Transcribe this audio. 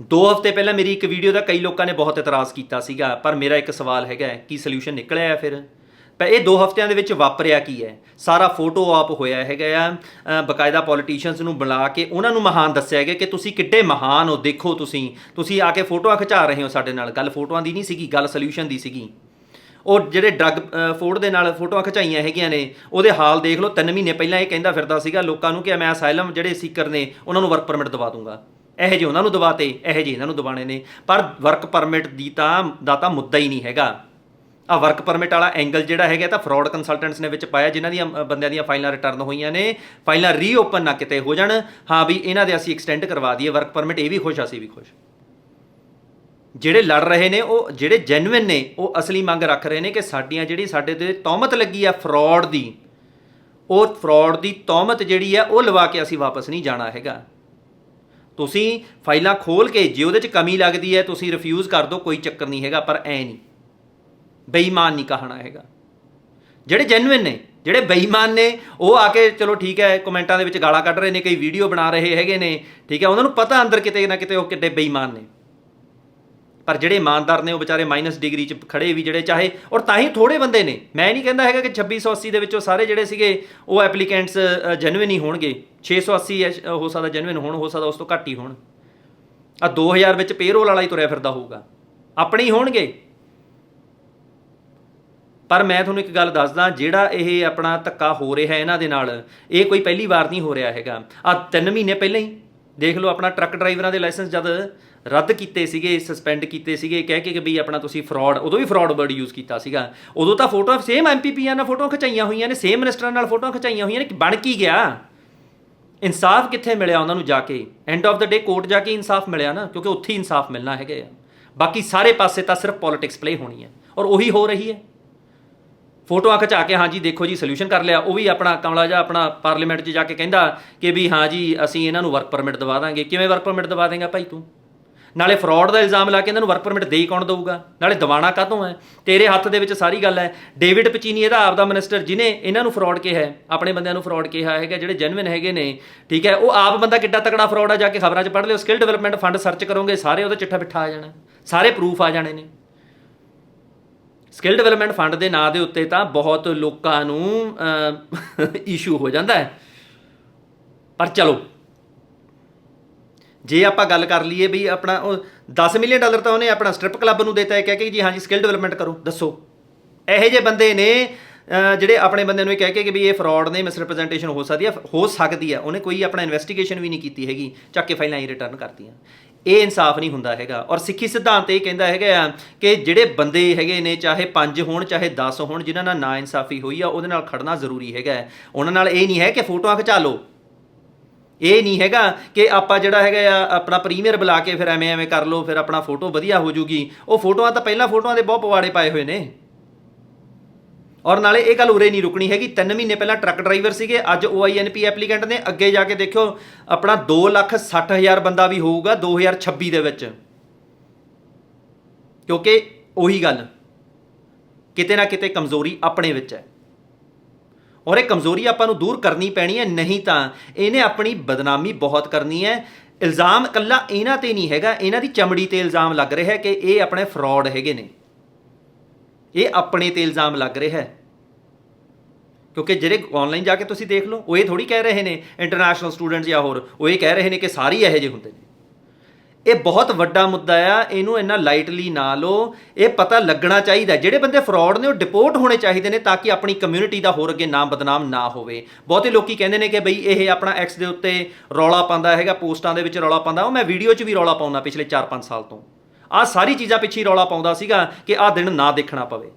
ਦੋ ਹਫ਼ਤੇ ਪਹਿਲਾਂ ਮੇਰੀ ਇੱਕ ਵੀਡੀਓ ਦਾ ਕਈ ਲੋਕਾਂ ਨੇ ਬਹੁਤ ਇਤਰਾਜ਼ ਕੀਤਾ ਸੀਗਾ ਪਰ ਮੇਰਾ ਇੱਕ ਸਵਾਲ ਹੈਗਾ ਹੈ, ਕੀ ਸੋਲੂਸ਼ਨ ਨਿਕਲਿਆ ਹੈ ਫਿਰ? ਪਰ ਇਹ ਦੋ ਹਫ਼ਤਿਆਂ ਦੇ ਵਿੱਚ ਵਾਪਰਿਆ ਕੀ ਹੈ? ਸਾਰਾ ਫੋਟੋ ਆਪ ਹੋਇਆ ਹੈਗਾ ਆ ਅ, ਬਕਾਇਦਾ ਪੋਲੀਟੀਸ਼ੀਅਨਸ ਨੂੰ ਬੁਲਾ ਕੇ ਉਹਨਾਂ ਨੂੰ ਮਹਾਨ ਦੱਸਿਆ ਗਿਆ ਕਿ ਤੁਸੀਂ ਕਿੱਡੇ ਮਹਾਨ ਹੋ ਦੇਖੋ ਤੁਸੀਂ ਤੁਸੀਂ ਆ ਕੇ ਫੋਟੋਆਂ ਖਿਚਾ ਰਹੇ ਹੋ ਸਾਡੇ ਨਾਲ। ਗੱਲ ਫੋਟੋਆਂ ਦੀ ਨਹੀਂ ਸੀਗੀ ਗੱਲ ਸੋਲੂਸ਼ਨ ਦੀ ਸੀਗੀ। ਉਹ ਜਿਹੜੇ ਡਰੱਗ ਅ, ਫੋੜ ਦੇ ਨਾਲ ਫੋਟੋਆਂ ਖਿਚਾਈਆਂ ਹੈਗੀਆਂ ਨੇ ਉਹਦੇ ਹਾਲ ਦੇਖ ਲਓ 3 ਮਹੀਨੇ ਪਹਿਲਾਂ ਇਹ ਕਹਿੰਦਾ ਫਿਰਦਾ ਸੀਗਾ ਲੋਕਾਂ ਨੂੰ ਕਿ ਮੈਂ ਅਸਾਈਲਮ ਜਿਹੜੇ ਸੀਕਰ ਨੇ ਉਹਨਾਂ ਨੂੰ ਵਰਕ ਪਰਮਿਟ ਦਵਾ ਦੂੰਗਾ। ਇਹੋ ਜਿਹੇ ਉਹਨਾਂ ਨੂੰ ਦਬਾਤੇ ਇਹੋ ਜਿਹੇ ਇਹਨਾਂ ਨੂੰ ਦਵਾਣੇ ਨੇ। ਪਰ ਵਰਕ ਪਰਮਿਟ ਦੀ ਤਾਂ, ਦਾ ਤਾਂ ਮੁੱਦਾ ਹੀ ਨਹੀਂ ਹੈਗਾ। ਆ ਵਰਕ ਪਰਮਿਟ ਵਾਲਾ ਐਂਗਲ ਜਿਹੜਾ ਹੈਗਾ ਤਾਂ ਫਰਾਡ ਕੰਸਲਟੈਂਟਸ ਨੇ ਵਿੱਚ ਪਾਇਆ, ਜਿਨ੍ਹਾਂ ਦੀਆਂ ਬੰਦਿਆਂ ਦੀਆਂ ਫਾਈਲਾਂ ਰਿਟਰਨ ਹੋਈਆਂ ਨੇ। ਫਾਈਲਾਂ ਰੀਓਪਨ ਨਾ ਕਿਤੇ ਹੋ ਜਾਣ। ਹਾਂ ਵੀ ਇਹਨਾਂ ਦੇ ਅਸੀਂ ਐਕਸਟੈਂਡ ਕਰਵਾ ਦਈਏ ਵਰਕ ਪਰਮਿਟ ਇਹ ਵੀ ਖੁਸ਼ ਅਸੀਂ ਵੀ ਖੁਸ਼। ਜਿਹੜੇ ਲੜ ਰਹੇ ਨੇ, ਉਹ ਜਿਹੜੇ ਜੈਨੂਇਨ ਨੇ, ਉਹ ਅਸਲੀ ਮੰਗ ਰੱਖ ਰਹੇ ਨੇ ਕਿ ਸਾਡੀਆਂ ਜਿਹੜੀ, ਸਾਡੇ ਤੇ ਤੌਮਤ ਲੱਗੀ ਆ ਫਰਾਡ ਦੀ, ਉਹ ਫਰਾਡ ਦੀ ਤੌਮਤ ਜਿਹੜੀ ਆ, ਉਹ ਲਵਾ ਕੇ ਅਸੀਂ ਵਾਪਸ ਨਹੀਂ ਜਾਣਾ ਹੈਗਾ। ਤੁਸੀਂ ਫਾਈਲਾਂ ਖੋਲ ਕੇ ਜੇ ਉਹਦੇ 'ਚ ਕਮੀ ਲੱਗਦੀ ਹੈ, ਤੁਸੀਂ ਰਿਫਿਊਜ਼ ਕਰ ਦਿਓ ਕੋਈ ਚੱਕਰ ਨਹੀਂ ਹੈਗਾ, ਪਰ ਐ ਨਹੀਂ। ਬੇਈਮਾਨ ਨਹੀਂ ਕਹਣਾ ਹੈਗਾ। ਜਿਹੜੇ ਜੈਨੂਇਨ ਨੇ, ਜਿਹੜੇ ਬੇਈਮਾਨ ਨੇ, ਉਹ ਆ ਕੇ ਚਲੋ ਠੀਕ ਹੈ, ਕਮੈਂਟਾਂ ਦੇ ਵਿੱਚ ਗਾਲਾਂ ਕੱਢ ਰਹੇ ਨੇ, ਕਈ ਵੀਡੀਓ ਬਣਾ ਰਹੇ ਹੈਗੇ ਨੇ, ਠੀਕ ਹੈ, ਉਹਨਾਂ ਨੂੰ ਪਤਾ ਅੰਦਰ ਕਿਤੇ ਨਾ ਕਿਤੇ ਉਹ ਕਿੱਡੇ ਬੇਈਮਾਨ ਨੇ। ਪਰ ਜਿਹੜੇ ਇਮਾਨਦਾਰ ਨੇ ਉਹ ਵਿਚਾਰੇ ਮਾਈਨਸ ਡਿਗਰੀ 'ਚ ਖੜੇ ਵੀ ਜਿਹੜੇ ਚਾਹੇ, ਔਰ ਤਾਂ ਹੀ ਥੋੜੇ ਬੰਦੇ ਨੇ। ਮੈਂ ਨਹੀਂ ਕਹਿੰਦਾ ਹੈਗਾ ਕਿ 2680 ਦੇ ਵਿੱਚੋਂ ਸਾਰੇ ਜਿਹੜੇ ਸੀਗੇ, ਉਹ ਐਪਲੀਕੈਂਟਸ ਜੈਨੂਇਨ ਹੀ ਹੋਣਗੇ। 680 ਐ- ਹੋ ਸਕਦਾ ਜੈਨੂਇਨ ਹੋਣ, ਹੋ ਸਕਦਾ ਉਸ ਤੋਂ ਘੱਟ ਹੀ ਹੋਣ। ਆ 2000 ਵਿੱਚ ਪੇਰੋਲ ਵਾਲਾ ਹੀ ਤੁਰਿਆ ਫਿਰਦਾ ਹੋਊਗਾ। ਆਪਣੇ ਹੀ ਹੋਣਗੇ। ਪਰ ਮੈਂ ਤੁਹਾਨੂੰ ਇੱਕ ਗੱਲ ਦੱਸਦਾ, ਜਿਹੜਾ ਇਹ ਆਪਣਾ ਧੱਕਾ ਹੋ ਰਿਹਾ ਇਹਨਾਂ ਦੇ ਨਾਲ, ਇਹ ਕੋਈ ਪਹਿਲੀ ਵਾਰ ਨਹੀਂ ਹੋ ਰਿਹਾ ਹੈਗਾ। ਆ 3 ਮਹੀਨੇ ਪਹਿਲਾਂ ਹੀ ਦੇਖ ਲਓ ਆਪਣਾ ਟਰੱਕ ਡਰਾਈਵਰਾਂ ਦੇ ਲਾਇਸੈਂਸ ਜਦ ਰੱਦ ਕੀਤੇ ਸੀਗੇ ਸਸਪੈਂਡ ਕੀਤੇ ਸੀਗੇ, ਕਹਿ ਕੇ ਕਿ ਵੀ ਆਪਣਾ ਤੁਸੀਂ ਫਰਾਡ ਉਦੋਂ ਵੀ ਫਰਾਡ ਵਰਡ ਯੂਜ਼ ਕੀਤਾ ਸੀਗਾ। ਉਦੋਂ ਤਾਂ ਫੋਟੋ ਸੇਮ ਐਮਪੀਪੀਆਂ ਨਾਲ ਫੋਟੋਆਂ ਖਿਚਾਈਆਂ ਹੋਈਆਂ ਨੇ ਸੇਮ ਮਿਨਿਸਟਰਾਂ ਨਾਲ ਫੋਟੋਆਂ ਖਿਚਾਈਆਂ ਹੋਈਆਂ ਨੇ, ਕਿ ਬਣ ਕੀ ਗਿਆ? ਇਨਸਾਫ ਕਿੱਥੇ ਮਿਲਿਆ ਉਹਨਾਂ ਨੂੰ ਜਾ ਕੇ? End of the day court ਜਾ ਕੇ ਇਨਸਾਫ ਮਿਲਿਆ ਨਾ, ਕਿਉਂਕਿ ਉੱਥੇ ਹੀ ਇਨਸਾਫ ਮਿਲਣਾ ਹੈਗਾ ਆ। ਬਾਕੀ ਸਾਰੇ ਪਾਸੇ ਤਾਂ ਸਿਰਫ ਪੋਲਿਟਿਕਸ ਪਲੇ ਹੋਣੀ ਹੈ, ਔਰ ਉਹੀ ਹੋ ਰਹੀ ਹੈ। ਫੋਟੋਆਂ ਖਿਚਾ ਕੇ ਹਾਂਜੀ ਦੇਖੋ ਜੀ ਸੋਲੂਸ਼ਨ ਕਰ ਲਿਆ। ਉਹ ਵੀ ਆਪਣਾ ਕਮਲਾ ਜਿਹਾ ਆਪਣਾ ਪਾਰਲੀਮੈਂਟ 'ਚ ਜਾ ਕੇ ਕਹਿੰਦਾ ਕਿ ਵੀ, ਹਾਂ ਜੀ, ਅਸੀਂ ਇਹਨਾਂ ਨੂੰ ਵਰਕ ਪਰਮਿਟ ਦਵਾ ਦਾਂਗੇ। ਕਿਵੇਂ ਵਰਕ ਪਰਮਿਟ ਦਵਾ ਦੇਂਗਾ ਭਾਈ ਤੂੰ? ਨਾਲੇ ਫਰਾਡ ਦਾ ਇਲਜ਼ਾਮ ਲਾ ਕੇ ਇਹਨਾਂ ਨੂੰ ਵਰਕ ਪਰਮਿਟ ਦੇ ਹੀ ਕੌਣ ਦਊਗਾ? ਨਾਲੇ ਦਿਵਾਣਾ ਕਾਹਤੋਂ ਹੈ? ਤੇਰੇ ਹੱਥ ਦੇ ਵਿੱਚ ਸਾਰੀ ਗੱਲ ਹੈ। ਡੇਵਿਡ ਪਚੀਨੀ ਇਹਦਾ ਆਪਦਾ ਮਿਨਿਸਟਰ ਜਿਨੇ ਇਹਨਾਂ ਨੂੰ ਫਰਾਡ ਕਿਹਾ ਹੈ, ਆਪਣੇ ਬੰਦਿਆਂ ਨੂੰ ਫਰਾਡ ਕਿਹਾ ਹੈਗਾ, ਜਿਹੜੇ ਜੈਨੂਇਨ ਹੈਗੇ ਨੇ, ਠੀਕ ਹੈ, ਉਹ ਆਪ ਬੰਦਾ ਕਿੱਡਾ ਤਕੜਾ ਫਰਾਡ ਆ, ਜਾ ਕੇ ਖਬਰਾਂ 'ਚ ਪੜ੍ਹ ਲਿਓ। ਸਕਿੱਲ ਡਿਵੈਲਪਮੈਂਟ ਫੰਡ ਸਰਚ ਕਰੋਗੇ, ਸਾਰੇ ਉਹਦਾ ਚਿੱਠਾ ਬਿੱਠਾ ਆ ਜਾਣਾ। ਸਾਰੇ ਪ੍ਰੂਫ ਆ ਜਾਣੇ ਨੇ। ਸਕਿੱਲ ਡਿਵੈਲਪਮੈਂਟ ਫੰਡ ਦੇ ਨਾਂ ਦੇ ਉੱਤੇ ਤਾਂ ਬਹੁਤ ਲੋਕਾਂ ਨੂੰ ਇਸ਼ੂ ਹੋ ਜਾਂਦਾ ਹੈ। ਪਰ ਚਲੋ, ਜੇ ਆਪਾਂ ਗੱਲ ਕਰ ਲਈਏ ਵੀ ਆਪਣਾ ਉਹ 10 ਮਿਲੀਅਨ ਡਾਲਰ ਤਾਂ ਉਹਨੇ ਆਪਣਾ ਸਟ੍ਰਿਪ ਕਲੱਬ ਨੂੰ ਦਿੱਤਾ ਹੈ, ਕਹਿ ਕੇ ਜੀ, ਹਾਂਜੀ ਸਕਿੱਲ ਡਿਵੈਲਪਮੈਂਟ ਕਰੋ, ਦੱਸੋ। ਇਹੋ ਜਿਹੇ ਬੰਦੇ ਨੇ ਜਿਹੜੇ ਆਪਣੇ ਬੰਦੇ ਨੂੰ ਇਹ ਕਹਿ ਕੇ ਕਿ ਵੀ ਇਹ ਫਰਾਡ ਨੇ ਮਿਸਰੈਪ੍ਰੈਜ਼ੈਂਟੇਸ਼ਨ ਹੋ ਸਕਦੀ ਹੈ ਹੋ ਸਕਦੀ ਹੈ ਉਹਨੇ ਕੋਈ ਆਪਣਾ ਇਨਵੈਸਟੀਗੇਸ਼ਨ ਵੀ ਨਹੀਂ ਕੀਤੀ ਹੈਗੀ, ਚੱਕ ਕੇ ਫਾਈਲਾਂ ਹੀ ਰਿਟਰਨ ਕਰਤੀਆਂ। ਇਹ ਇਨਸਾਫ ਨਹੀਂ ਹੁੰਦਾ ਹੈਗਾ। ਔਰ ਸਿੱਖੀ ਸਿਧਾਂਤ ਇਹ ਕਹਿੰਦਾ ਹੈਗਾ ਆ ਕਿ ਜਿਹੜੇ ਬੰਦੇ ਹੈਗੇ ਨੇ, ਚਾਹੇ 5 ਹੋਣ, ਚਾਹੇ 10 ਹੋਣ, ਜਿਨ੍ਹਾਂ ਨਾਲ ਨਾ ਇਨਸਾਫੀ ਹੋਈ ਆ, ਉਹਦੇ ਨਾਲ ਖੜਨਾ ਜ਼ਰੂਰੀ ਹੈਗਾ ਉਹਨਾਂ ਨਾਲ ਇਹ ਨਹੀਂ ਹੈ ਕਿ ਫੋਟੋਆਂ ਖਿਚਾ ਲਓ। ਇਹ ਨਹੀਂ ਹੈਗਾ ਕਿ ਆਪਾਂ ਜਿਹੜਾ ਹੈਗਾ ਆ, ਆਪਣਾ ਪ੍ਰੀਮੀਅਰ ਬੁਲਾ ਕੇ ਫਿਰ ਐਵੇਂ ਐਵੇਂ ਕਰ ਲਓ, ਫਿਰ ਆਪਣਾ ਫੋਟੋ ਵਧੀਆ ਹੋ ਜੂਗੀ। ਉਹ ਫੋਟੋਆਂ ਤਾਂ ਪਹਿਲਾਂ ਫੋਟੋਆਂ ਦੇ ਬਹੁਤ ਪਵਾੜੇ ਪਾਏ ਹੋਏ ਨੇ। ਔਰ ਨਾਲੇ ਇਹ ਗੱਲ ਉਰੇ ਨਹੀਂ ਰੁਕਣੀ ਹੈਗੀ। 3 ਮਹੀਨੇ ਪਹਿਲਾਂ ਟਰੱਕ ਡਰਾਈਵਰ ਸੀਗੇ, ਅੱਜ OINP ਐਪਲੀਕੈਂਟ ਨੇ ਅੱਗੇ ਜਾ ਕੇ ਦੇਖਿਓ, ਆਪਣਾ 260000 ਬੰਦਾ ਵੀ ਹੋਊਗਾ 2026 ਦੇ ਵਿੱਚ। ਕਿਉਂਕਿ ਉਹੀ ਗੱਲ, ਕਿਤੇ ਨਾ ਕਿਤੇ ਕਮਜ਼ੋਰੀ ਆਪਣੇ ਵਿੱਚ ਹੈ। ਔਰ ਇਹ ਕਮਜ਼ੋਰੀ ਆਪਾਂ ਨੂੰ ਦੂਰ ਕਰਨੀ ਪੈਣੀ ਹੈ, ਨਹੀਂ ਤਾਂ ਇਹਨੇ ਆਪਣੀ ਬਦਨਾਮੀ ਬਹੁਤ ਕਰਨੀ ਹੈ। ਇਲਜ਼ਾਮ ਕੱਲਾ ਇਹਨਾਂ ਤੇ ਨਹੀਂ ਹੈਗਾ, ਇਹਨਾਂ ਦੀ ਚਮੜੀ ਤੇ ਇਲਜ਼ਾਮ ਲੱਗ ਰਿਹਾ ਹੈ ਕਿ ਇਹ ਆਪਣੇ ਫਰਾਡ ਹੈਗੇ ਨੇ। ਇਹ ਆਪਣੇ ਤੇ ਇਲਜ਼ਾਮ ਲੱਗ ਰਿਹਾ ਹੈ। ਕਿਉਂਕਿ ਜਿਹੜੇ ਆਨਲਾਈਨ ਜਾ ਕੇ ਤੁਸੀਂ ਦੇਖ ਲਓ, ਉਹ ਇਹ ਥੋੜੀ ਕਹਿ ਰਹੇ ਨੇ ਇੰਟਰਨੈਸ਼ਨਲ ਸਟੂਡੈਂਟਸ ਜਾਂ ਹੋਰ, ਉਹ ਇਹ ਕਹਿ ਰਹੇ ਨੇ ਕਿ ਸਾਰੇ ਇਹੋ ਜਿਹੇ ਹੁੰਦੇ ਨੇ। ਇਹ ਬਹੁਤ ਵੱਡਾ ਮੁੱਦਾ ਆ, ਇਹਨੂੰ ਇੰਨਾ ਲਾਈਟਲੀ ਨਾ ਲਓ, ਇਹ ਪਤਾ ਲੱਗਣਾ ਚਾਹੀਦਾ ਜਿਹੜੇ ਬੰਦੇ ਫਰਾਡ ਨੇ, ਉਹ ਡਿਪੋਰਟ ਹੋਣੇ ਚਾਹੀਦੇ ਨੇ ਤਾਂ ਕਿ ਆਪਣੀ ਕਮਿਊਨਿਟੀ ਦਾ ਹੋਰ ਅੱਗੇ ਨਾਮ ਬਦਨਾਮ ਨਾ ਹੋਵੇ। ਬਹੁਤੇ ਲੋਕੀ ਕਹਿੰਦੇ ਨੇ ਕਿ ਬਈ ਇਹ ਆਪਣਾ ਐਕਸ ਦੇ ਉੱਤੇ ਰੌਲਾ ਪਾਉਂਦਾ ਹੈਗਾ, ਪੋਸਟਾਂ ਦੇ ਵਿੱਚ ਰੌਲਾ ਪਾਉਂਦਾ। ਉਹ ਮੈਂ ਵੀਡੀਓ 'ਚ ਵੀ ਰੌਲਾ ਪਾਉਂਦਾ ਪਿਛਲੇ 4-5 ਸਾਲ ਤੋਂ। ਆਹ ਸਾਰੀ ਚੀਜ਼ਾਂ ਪਿੱਛੇ ਰੌਲਾ ਪਾਉਂਦਾ ਸੀਗਾ ਕਿ ਆਹ ਦਿਨ ਨਾ ਦੇਖਣਾ ਪਵੇ।